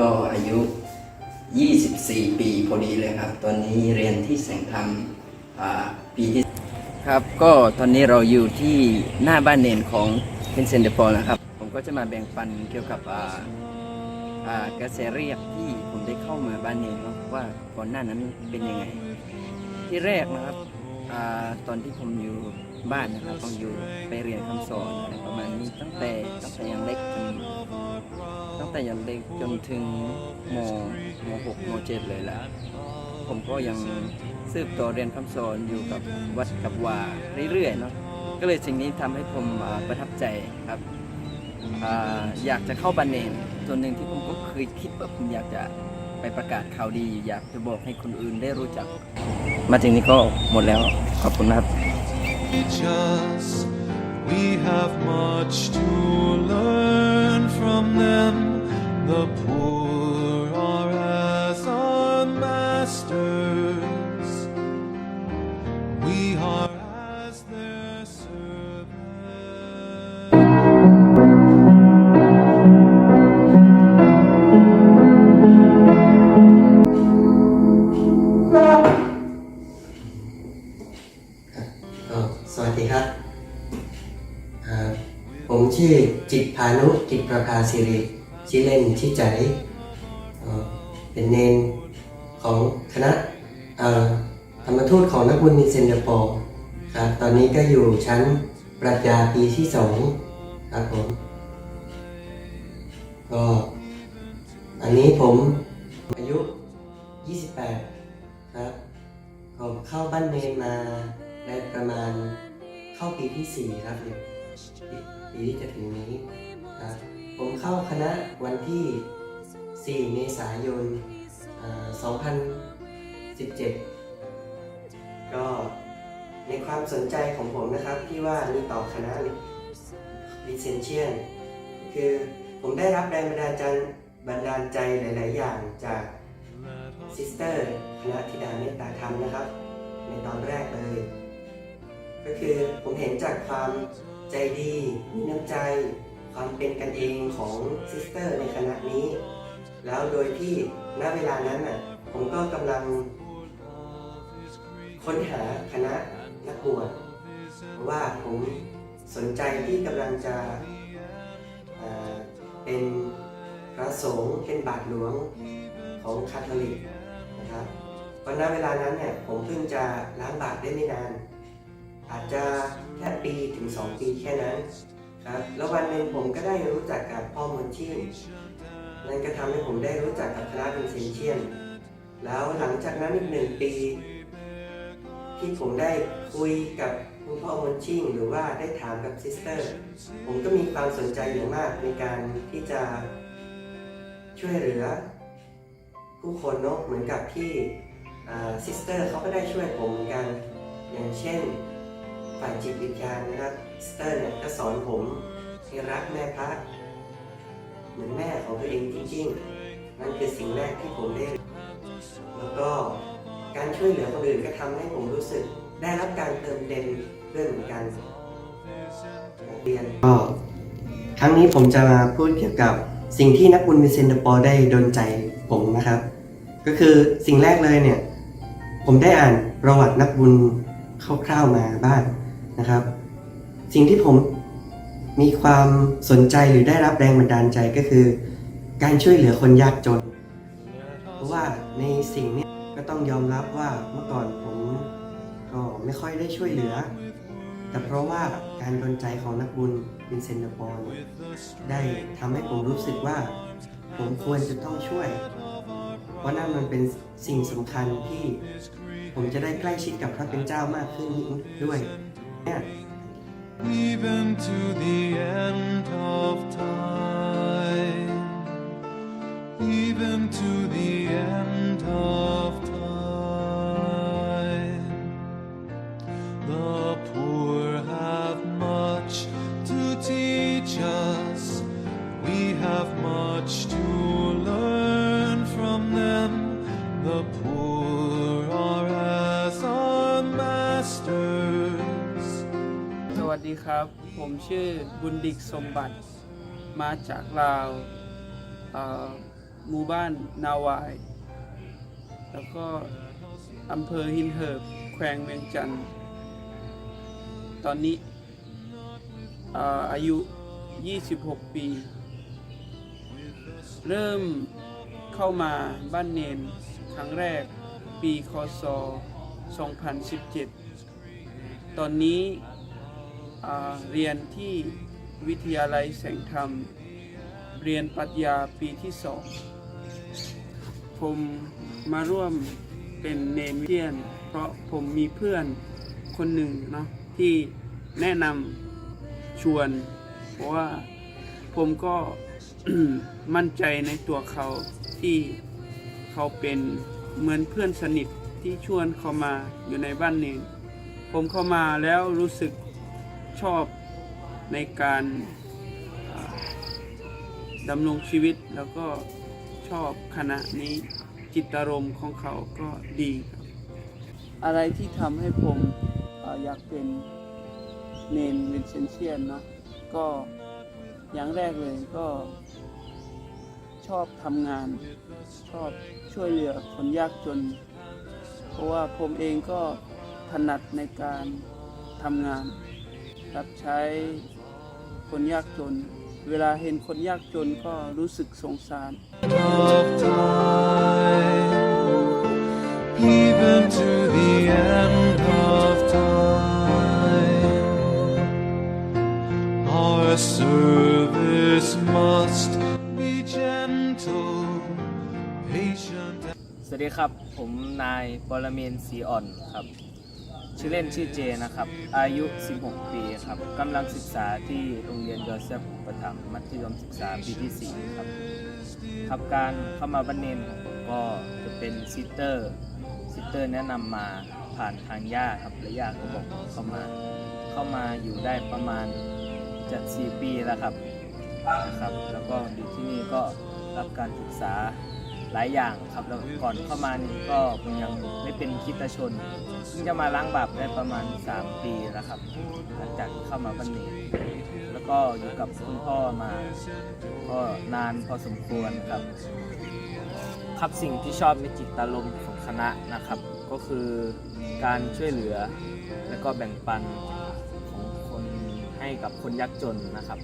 ก็อายุ 24 ปีพอดีเลยครับ ตอนนี้เรียนที่แสงธรรมอ่าปีที่ครับ ก็ตอนนี้เราอยู่ที่หน้าบ้านเนนของเ i นเซนเดปอลนะครับ ผมก็จะมาแบ่งปันเกี่ยวกับอ่าอ่ากระแสเรียกที่ผมได้เข้ามาบ้านเนนว่าก่อนหน้านั้นเป็นยังไง ที่แรกนะครับ อาตอนที่ผมอยู่บ้านนะครับผมอยู่ไปเรียนคำสอนอะไรประมาณนี้ตั้งแต่ตั้งแต่ยังเล็กจนตั้งแต่ยังเล็กจนถึงมมหกมเจ็ดเลยล่ะผมก็ยังสืบต่อเรียนคำสอนอยู่กับวัดกับวาเรื่อยๆเนาะก็เลยสิ่งนี้ทำให้ผมประทับใจครับออยากจะเข้าบันเนนส่วนหนึ่งที่ผมก็เคยคิดว่าผมอยากจะ ไปประกาศข่าวดี อยากจะบอกให้คนอื่นได้รู้จัก มาถึงนี้ก็หมดแล้วขอบคุณนะครับ teach us. We have much to learn from them. The poor are as our masters. ดีครับ ผมชื่อจิตพานุจิตประภาสิริชื่อเล่นชื่อใจเอ่อเป็นเนนของคณะธรรมทูตของนักบุญในเซนเดปอร์ครับตอนนี้ก็อยู่ชั้นปรัชญาปีที่สองครับผมก็อันนี้ผมอายุ 28 ครับผมเข้าบ้านเมนมาได้ประมาณ เข้าปีที่ 4 ครับเนี่ยปีปีที่จะถึงนี้ครับผมเข้าคณะวันที่ 4 เมษายนอ่า2017 ก็ในความสนใจของผมนะครับที่ว่ามีต่อคณะลิเซนเชียนคือผมได้รับแรงบันดาลใจบันดาลใจหลาย ๆ อย่างจากซิสเตอร์คณะธิดาเมตตาธรรมนะครับ ในตอนแรกเลย ก็คือผมเห็นจากความใจดีมีน้ำใจ ความเป็นกันเองของซิสเตอร์ในคณะนี้ แล้วโดยที่ณเวลานั้นน่ะผมก็กำลัง ค้นหาคณะนักบวชเพราะว่าผมสนใจที่กำลังจะเป็นพระสงฆ์เป็นบาทหลวงของคาทอลิกนะครับเพราะณเวลานั้นเนี่ยผมเพิ่งจะล้างบาตรได้ไม่นาน อาจจะแค่ปีถึง 2 ปีแค่นั้นครับแล้ววันหนึ่งผมก็ได้รู้จักกับพ่อมนชินนั่นก็ทำให้ผมได้รู้จักกับคณะเป็นเซนเชียน แล้วหลังจากนั้นอีกหนึ่งปี ที่ผมได้คุยกับคุณพ่อมนชิงหรือว่าได้ถามกับซิสเตอร์ ผมก็มีความสนใจอย่างมากในการที่จะช่วยเหลือ ผู้คนเนอะเหมือนกับที่ซิสเตอร์เขาก็ได้ช่วยผมเหมือนกัน อย่างเช่น ฝ่ายจิตวิญญาณนะครับสเตอร์เนี่ยก็สอนผมให้รักแม่พระเหมือนแม่ของตัวเองจริงๆ นั่นคือสิ่งแรกที่ผมได้ แล้วก็การช่วยเหลือคนอื่นก็ทำให้ผมรู้สึก ได้รับการเติมเต็มด้วยเหมือนกันเรียนก็ครั้งนี้ผมจะมาพูดเกี่ยวกับสิ่งที่นักบุญวิเซนเดอร์ปอร์ได้ดนใจผมนะครับ ก็คือสิ่งแรกเลยเนี่ย ผมได้อ่านประวัตินักบุญคร่าวๆมาบ้าง นะครับ สิ่งที่ผมมีความสนใจหรือได้รับแรงบันดาลใจก็คือ การช่วยเหลือคนยากจน เพราะว่าในสิ่งนี้ก็ต้องยอมรับว่าเมื่อก่อนผมก็ไม่ค่อยได้ช่วยเหลือ แต่เพราะว่าการดนใจของนักบุญวินเซนต์เดอปอลเนี่ยได้ทำให้ผมรู้สึกว่า ผมควรจะต้องช่วย เพราะนั่นมันเป็นสิ่งสำคัญที่ผมจะได้ใกล้ชิดกับพระเป็นเจ้ามากขึ้นด้วย end. Even to the end of time. Even to the end of ครับ ผมชื่อบุญดิกสมบัติ มาจากลาวเอ่อหมู่บ้านนาวาย แล้วก็อำเภอหินเหิบแขวงเวียงจันทร์ ตอนนี้เอ่อายุ 26 ปี เริ่มเข้ามาบ้านเนนครั้งแรกปีคศ 2017 ตอนนี้ เรียนที่วิทยาลัยแสงธรรม เรียนปรัชญาปีที่สอง ผมมาร่วมเป็นเนนเวียน เพราะผมมีเพื่อนคนหนึ่งเนาะที่แนะนำชวน เพราะว่าผมก็มั่นใจในตัวเขาที่เขาเป็นเหมือนเพื่อนสนิทที่ชวนเขามาอยู่ในบ้านเนนผมเข้ามาแล้วรู้สึก ชอบในการดำรงชีวิตแล้วก็ชอบคณะนี้จิตอารมณ์ของเขาก็ดีครับ อะไรที่ทำให้ผมออยากเป็นเนนวินเซนเชียนนะก็อย่างแรกเลยก็ชอบทำงาน ชอบช่วยเหลือคนยากจน เพราะว่าผมเองก็ถนัดในการทำงาน รับใช้คนยากจน เวลาเห็นคนยากจนก็รู้สึกสงสาร of time, even to the end of time. Our service must be gentle, patient. สวัสดีครับ ผมนายปรเมนศรีอ่อนครับ ชื่อเล่นชื่อเจนะครับ อายุ 16 ปีครับกำลังศึกษาที่โรงเรียนยอเซฟอุปถัมภ์มัธยมศึกษาปีที่ 4 ครับ ครับการเข้ามาบันเนนของผมก็จะเป็นซิสเตอร์ซิสเตอร์แนะนำมาผ่านทางย่าครับและย่าก็บอกเข้ามา เข้ามาอยู่ได้ประมาณจะ4ปีแล้วครับนะครับ แล้วก็อยู่ที่นี่ก็รับการศึกษา หลายอย่างครับแล้วก่อนเข้ามานี่ก็ผมยังไม่เป็นคิดชนเพิ่งจะมาล้างบาปได้ประมาณ 3 ปีแล้วครับ หลังจากเข้ามาบันเนนแล้วก็อยู่กับคุณพ่อมา ก็นานพอสมควรครับ ครับสิ่งที่ชอบในจิตตารมณ์ของคณะนะครับ ก็คือการช่วยเหลือ และก็แบ่งปันของคนให้กับคนยากจนนะครับ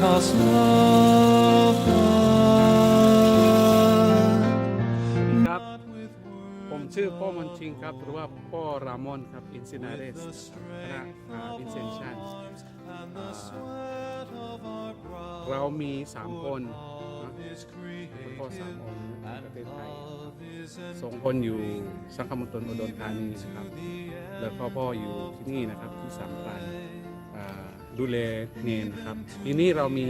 Let us love God. ครับ ผมชื่อพ่อมนชิงครับ หรือว่าพ่อรามอนครับ อินซินาเรสคณะวินเซนชันเรามีสามคนนะแล้วก็สามองค์ในประเทศไทยสองคนอยู่สังคมณฑลอุดรธานีนะครับ แล้วก็พ่ออยู่ที่นี่นะครับที่สามพราน ดูแลเนนนะครับทีนี้เรามี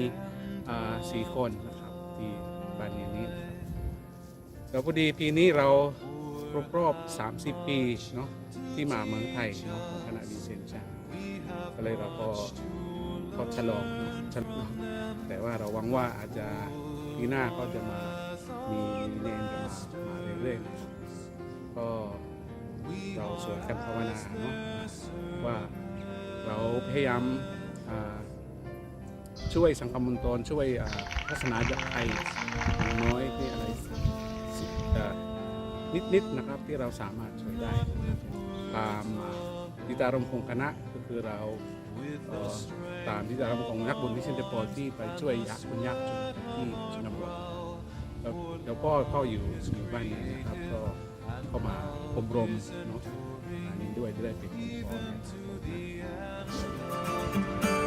สี่คนนะครับที่บ้านเนนนี้นะครับแล้วพอดีปีนี้เราครบรอบ 30 ปีเนาะที่มาเมืองไทยเนาะของคณะวิเซนชันก็เลยเราก็ก็ฉลองนะฉลองแต่ว่าเราหวังว่าอาจจะปีหน้าก็จะมามีเนนจะมามาเรื่อยๆก็เราสวดกันภาวนาเนาะว่าเราพยายาม ช่วยสังคมมณฑลช่วยอ่าศาสนาจากไทยน้อยที่อะไรนิดๆนะครับที่เราสามารถช่วยได้ตามทิตารมของคณะก็คือเราตามทิตารมของนักบุญที่เซนเตอร์พอที่ไปช่วยยากคนยากจนที่ชนบทแล้วเดี๋ยวพ่อเข้าอยู่อยู่บ้านนี้นะครับก็เข้ามาอบรมเนาะอันนี้ด้วยจะได้เป็นพ่อ